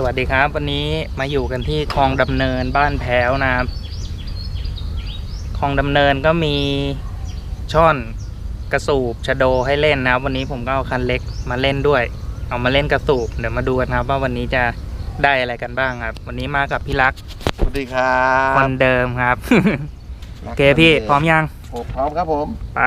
สวัสดีครับ วันนี้มาอยู่กันที่คลองดำเนินบ้านแพ้วนะครับคลองดำเนินก็มีช่อนกระสูบชะโดให้เล่นนะครับ วันนี้ผมก็เอาคันเล็กมาเล่นด้วย เอามาเล่นกระสูบเดี๋ยวมาดูกันครับ ว่าวันนี้จะได้อะไรกันบ้างครับ วันนี้มากับพี่รักสวัสดีครัคบนเดิมครับ โอเคพี่พร้อมยังผมพร้อมครับผม ไป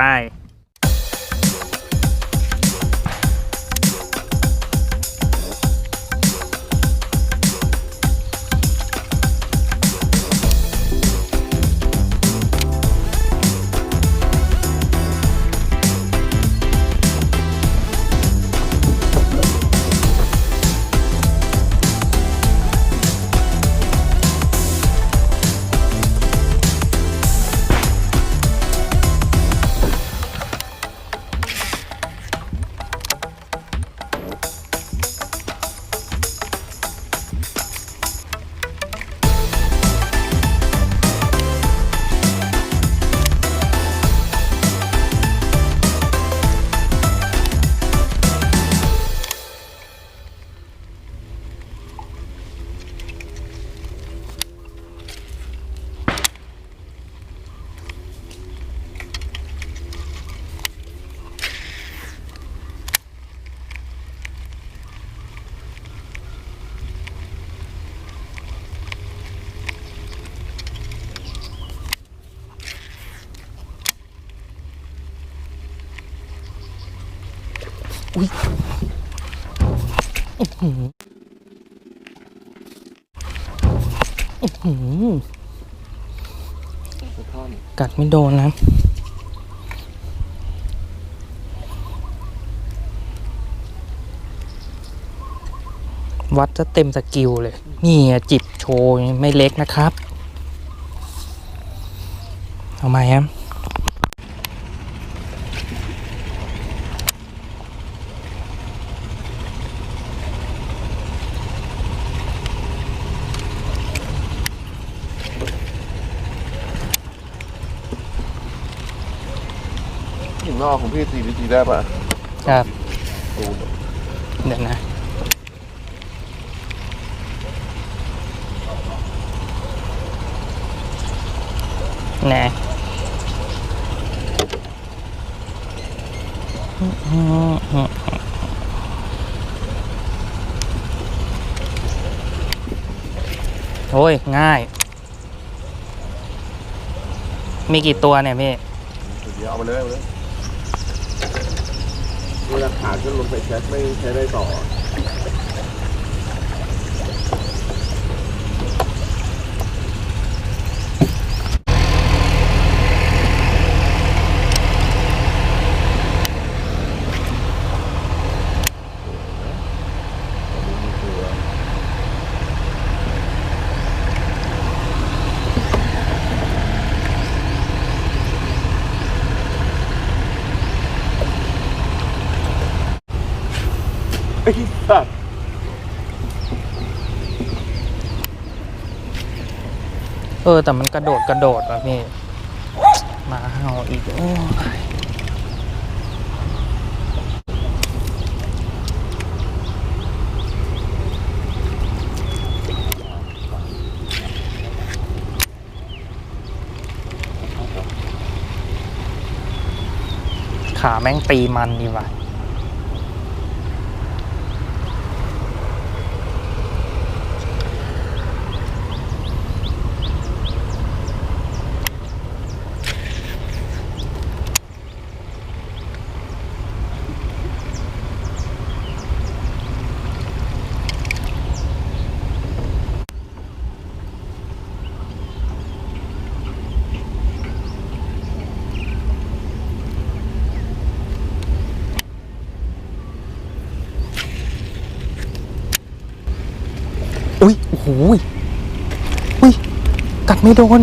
หืมกัดไม่โดนนะวัดจะเต็มสกิลเลย นี่จิบโชว์ไม่เล็กนะครับ เอาไหมครับ นนอกของพี่ตีวิธีได้ปะครับดูเดี๋ยวนะแน่โอ้ย ง่าย มีกี่ตัวเนี่ยพี่เดี๋ยวเอามาเลยเอามาเลย เวลาขาดก็ลงไปแช็คไม่ใช้ได้ต่อ เออ แต่มันกระโดดกระโดดว่ะพี่มาเห่าอีก โอ้ยขาแม่งตีมันดีว่ะ อุ้ยโอ้โหอุ้ยกัดไม่โดน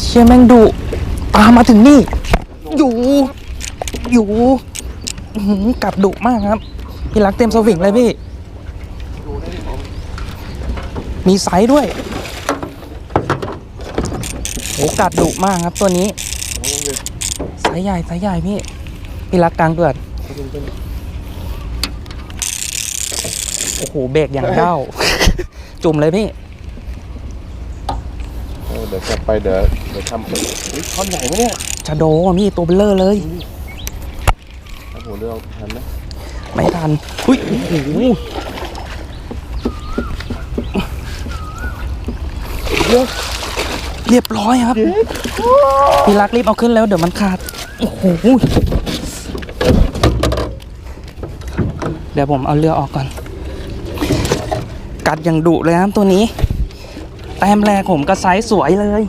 เชี่ยแม่งดุตามมาถึงนี่ อยู่ อยู่อื้อหือกัดดุมากครับ พี่รักเต็มสวิงเลยพี่ มีไซส์ด้วยโอ้กัดดุมากครับตัวนี้ไซส์ใหญ่ไซส์ใหญ่พี่ พี่รักกลางเกิด โอ้โหเบรกอย่างเด้า จุ่มเลยพี่เออเดี๋ยวจะไปเดี๋ยวเดี๋ยวทำเฮ้ยท่อนใหญ่ไหมเนี่ยชะโดอะพี่ตัวเบลเลอร์เลยโอ้โหเรือเอาทันไหมไม่ทันอุ้ยโอ้โหเรียบร้อยครับพี่รักรีบเอาขึ้นแล้วเดี๋ยวมันขาดโอ้โหเดี๋ยวผมเอาเรือออกก่อน กัดอย่างดุเลยครับตัวนี้แต้มแรกผมก็ไซส์สวยเลย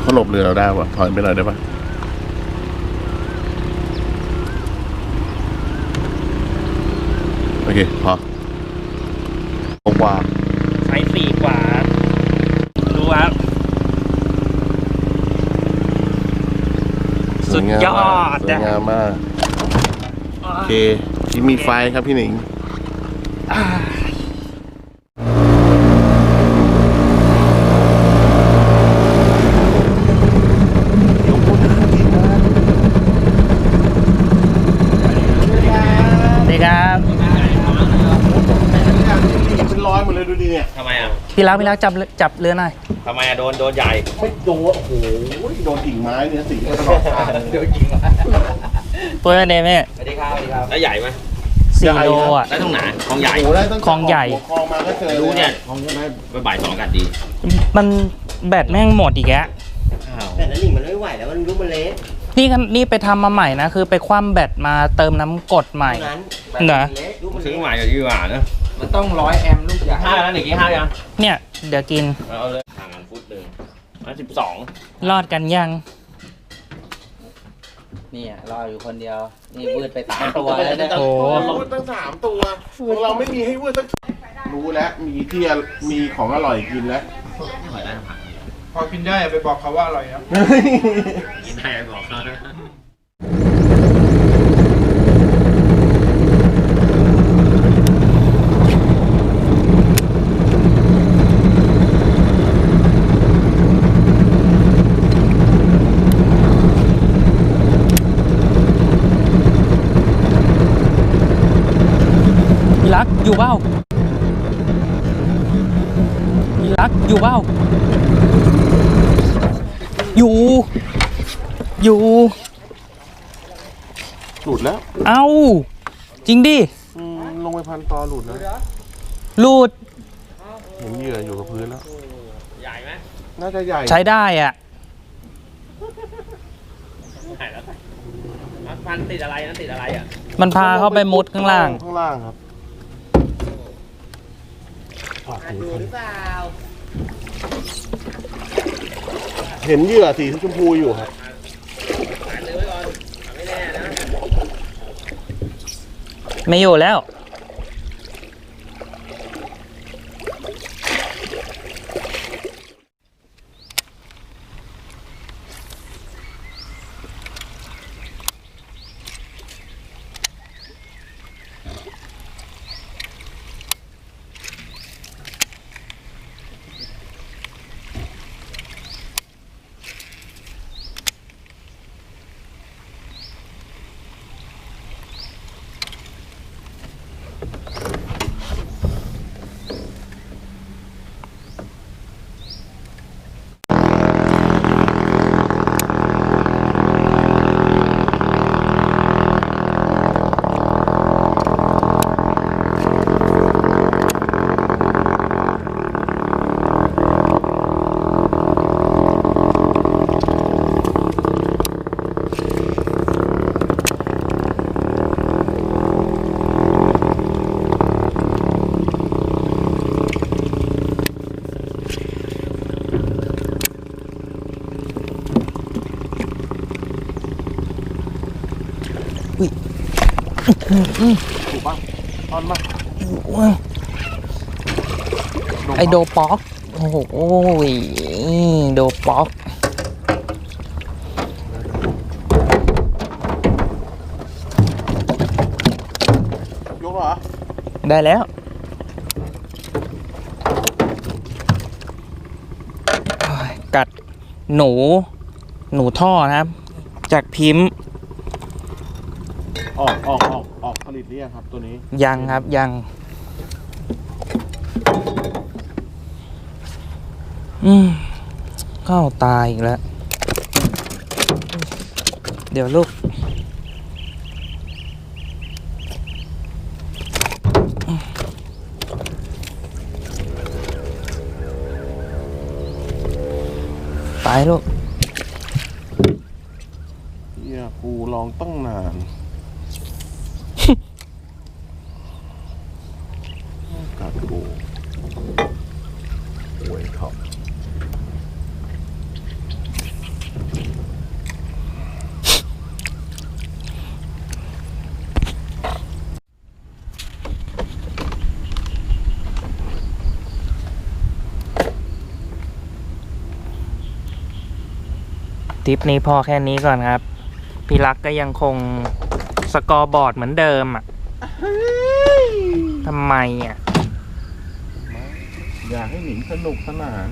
เขาหลบเรือเราได้ปะถอยไปหน่อยได้ปะโอเคพอตรงวางไซส์สี่กว่า ดูครับสุดยอดสวยงามมาก โอเคที่มีไฟครับพี่หนิง ดีครับเป็นรอยหมดเลยดูดิเนี่ยทำไมอะพี่รักพี่รักจับเรือจับเรือหน่อยทำไมอะโดนโดนใหญ่ไม่โดนโอ้โหโดนกิ่งไม้เนี่ยสีมันตลอดทางโดนยิงมาตัวเดมเนี่ยสวัสดีครับสวัสดีครับแล้วใหญ่ไหมสี่โลอะได้ตรงไหนของใหญ่โอ้โหได้ตั้งแต่คลองใหญ่หัวคลองมาก็เจอรู้เนี่ยของได้ไปบ่ายสองกันดี มันแบตแม่งหมดอีกแล้วอ้าวแต่นั้นนี่มันไม่ไหวแล้วมันยุบมันเละ นี่กันนี่ไปทำมาใหม่นะ คือไปคว่ำแบตมาเติมน้ำกรดใหม่เท่านั้นเหรอเละยุบมันซื้อเละใหม่กับยี่หว่าเนอะมันต้องร้อยแอมป์ลูกใหญ่ห้าแล้วหนึ่งกี่ห้ายังเนี่ย เดี๋ยวกินเอาเลยห่างกันฟุตหนึ่งร้อยสิบสองรอดกันยังนี่อะรออยู่คนเดียว นี่วืดไปสามตัวแล้วเนี่ยโอ้วืดตั้งสามตัวของเราไม่มีให้วืดตั้งรู้แล้วมีที่มีของอร่อยกินแล้วหอยได้ผักพ อกินได้ไปบอกเขาว่าอร่อยนะกินได้บอกเขานะพี่รักอยู่เบ้าพี่รักอยู่เบ้าอยู่ อยู่ หลุดแล้วเอ้า จริงดิ อืมลงไปพันตอหลุดแล้วรูดเห็นเหยื่ออยู่กับพื้นแล้ว ใหญ่ไหมน่าจะใหญ่ใช้ได้อะ ใหญ่แล้วพันติดอะไรนะติดอะไรอะมันพาเข้าไปมุดข้างล่าง ข้างล่างครับฝากอะดูดูหรือเปล่า เห็นเหยื่อสีชมพูอยู่ครับ หันเรือไว้ก่อนไม่แน่นะ ไม่อยู่แล้ว ถูกป่ะตอนมาไอโดป๊อก โอ้โหโดป๊อกยกเหรอ ได้แล้วกัดหนู หนูท่อนะครับ จากพิมพ์ ออกออกออกออกผลิตหรือยังครับตัวนี้ ยังครับยังอืมเข้าตายอีกแล้ว เดี๋ยวลูกไปลูกเฮียกูลองตั้งนาน กัดกูหวยท็อป ทริปนี้พอแค่นี้ก่อนครับ พี่รักก็ยังคงสกอร์บอร์ดเหมือนเดิมอะทำไมอะ อยากให้หนิงสนุกสนาน